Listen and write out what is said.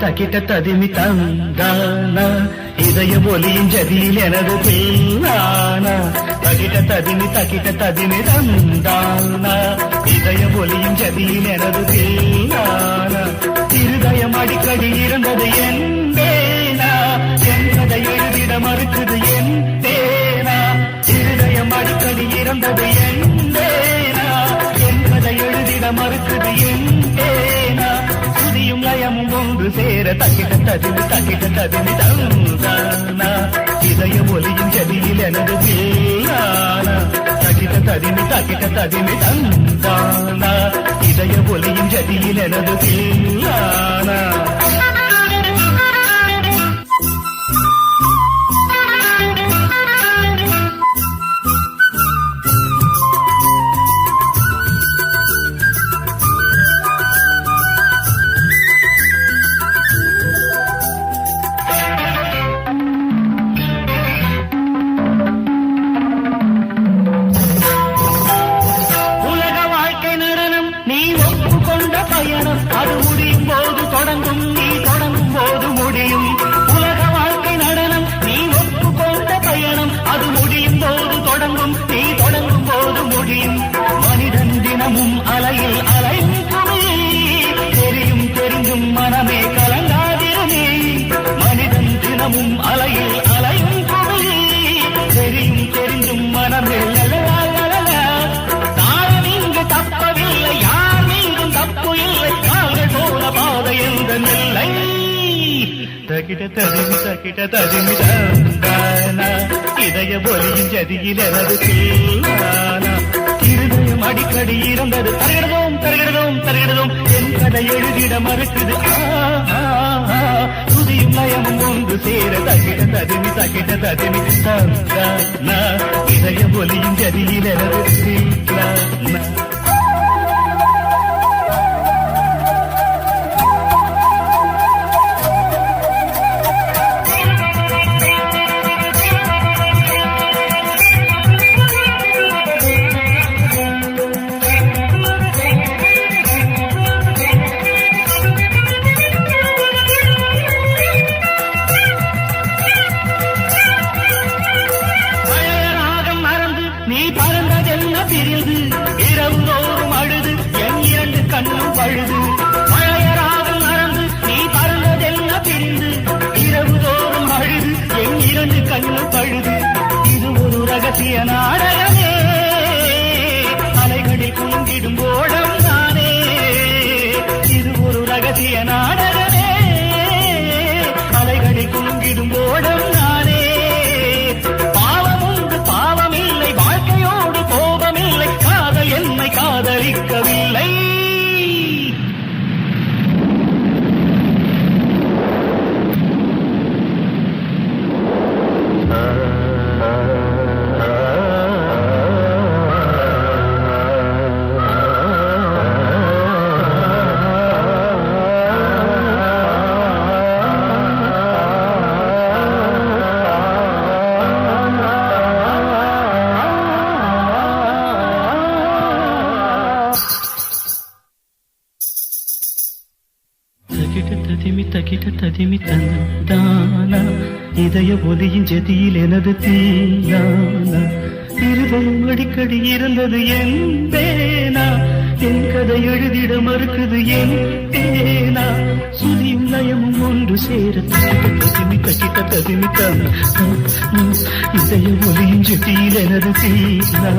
தக்கிட்ட ததிமி தந்தானா இதய ஒலியின் ஜதியில் எனது பில்லானா தகிட்ட ததிமி தக்கிட்ட ததிமி தந்தானா இதய ஒலியின் ஜதியில் எனது பில்லானா இருதயம் அடிக்கடி இருந்தது என் பேனா என்பதை ஒன்று சேர தக்கிட்ட ததிமி தக்கிட்ட ததிமி தந்தானா? இதய ஒலியின் ஜதியில் எனது பில்லானா தக்கிட்ட ததிமி தக்கிட்ட ததிமி தந்தானா? இதய ஒலியின் ஜதியில் எனது பில்லானா பயணம் அது முடியும் போது தொடங்கும் நீ தொடங்கும் போது முடியும். உலக வாழ்க்கை நடனம் நீ ஒப்புக்கொண்ட பயணம் அது முடியும் போது தொடங்கும் நீ தொடங்கும் போது முடியும். மனிதன் தினமும் அலையில் தகிட ததிமி தகிட ததிமி தந்தானா இதய ஒலியின் ஜதியில் எனது இருதயம் அடிக்கடி இருந்தது தருகிறதும் தருகிறதும் தருகிறதும். என் கதை எழுதிட மறுக்குது ஆ, ஆ, துதியும் லயமும் ஒன்று சேர தகிட ததிமி தகிட ததிமி தந்தானா இதய ஒலியின் ஜதியில் நீ பறந்ததென்ன பிரிந்து இரவு தோறும் அழுது என் இரண்டு கண்ணும் பழுது. பழைய மறந்து நீ பறந்ததென்ன பிரிந்து இரவு தோறும் அழுது என் இரண்டு கண்ணும் பழுது. இது ஒரு ரகசிய நாடகமே. அலைகளில் குலுங்கிடும் ஓடம் நானே இது ஒரு ரகசிய நாடகம். தகிட ததிமி தந்தானா இதய ஒலியின் ஜதியில் எனது தீயானா இருதயம் அடிக்கடி இருந்தது என் பேனா? என் கதை எழுதிட மறுக்குது என் பேனா? சுதியும் லயமும் ஒன்று சேர தகிட கட்டிட்ட தகிட ததிமி இதய ஒலியின் ஜதியில் எனது தீயானா